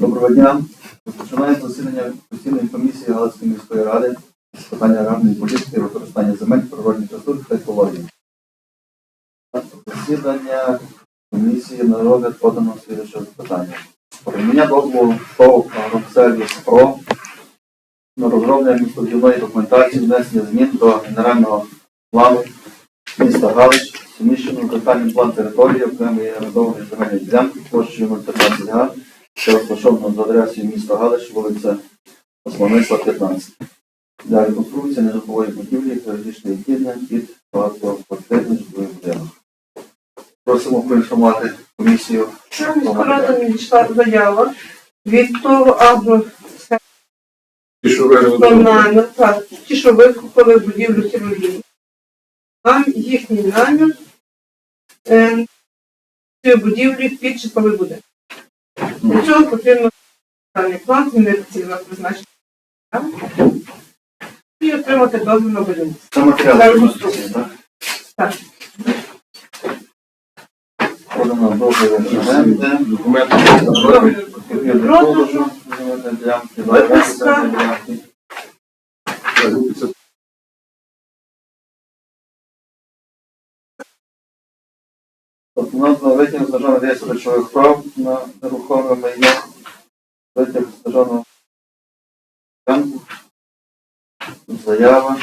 Доброго дня. Розпочинаємо засідання постійної комісії Галицької міської ради з питань аграрної політики, використання земель, природних ресурсів та екології. Засідання комісії на розгляд подано слідуюче запитання. Прийняття дозволу ТОВ «Агросервіс ПРО» на розроблення містобудівної документації, внесення змін до генерального плану міста Галич, суміщеного детальний план території окремої орендованої земельної ділянки площею 015 га, що розташовано за адресою міста Галич, вулиця Османисла, 15. Для реконструкції нежитлової будівлі періодичної відділення під багатоквартирний житловий будинок. Просимо проінформувати комісію. Що міська рада надійшла заява від того агрокомунального, так, ті, що викупили будівлю сировини. Там їхній намір е, цієї будівлі під житловий будинок. Для цього потрібно детальний план, змінити цільове призначення і отримати дозвіл на будівництво. Це матеріал так? Так. Подано дозвіл оренди, документи Договір продажу. ділянки, Виписка. На витяг з державного реєстру речових прав на нерухоме майно, витяг з заява.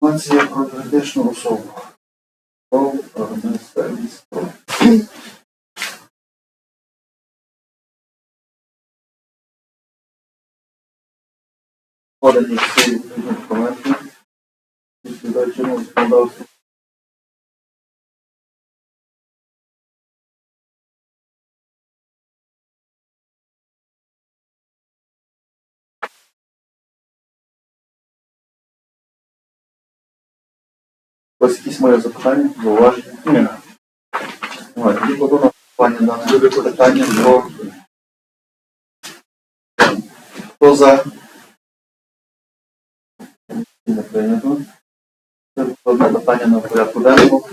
Інформація про юридичну особу. Подані всі документи. Відповідає чинному законодавству. Ось якісь мої запитання, зауваження? Ні. Тоді кладу на голосування дане питання про хто за не прийнято. Це одне на порядку денному.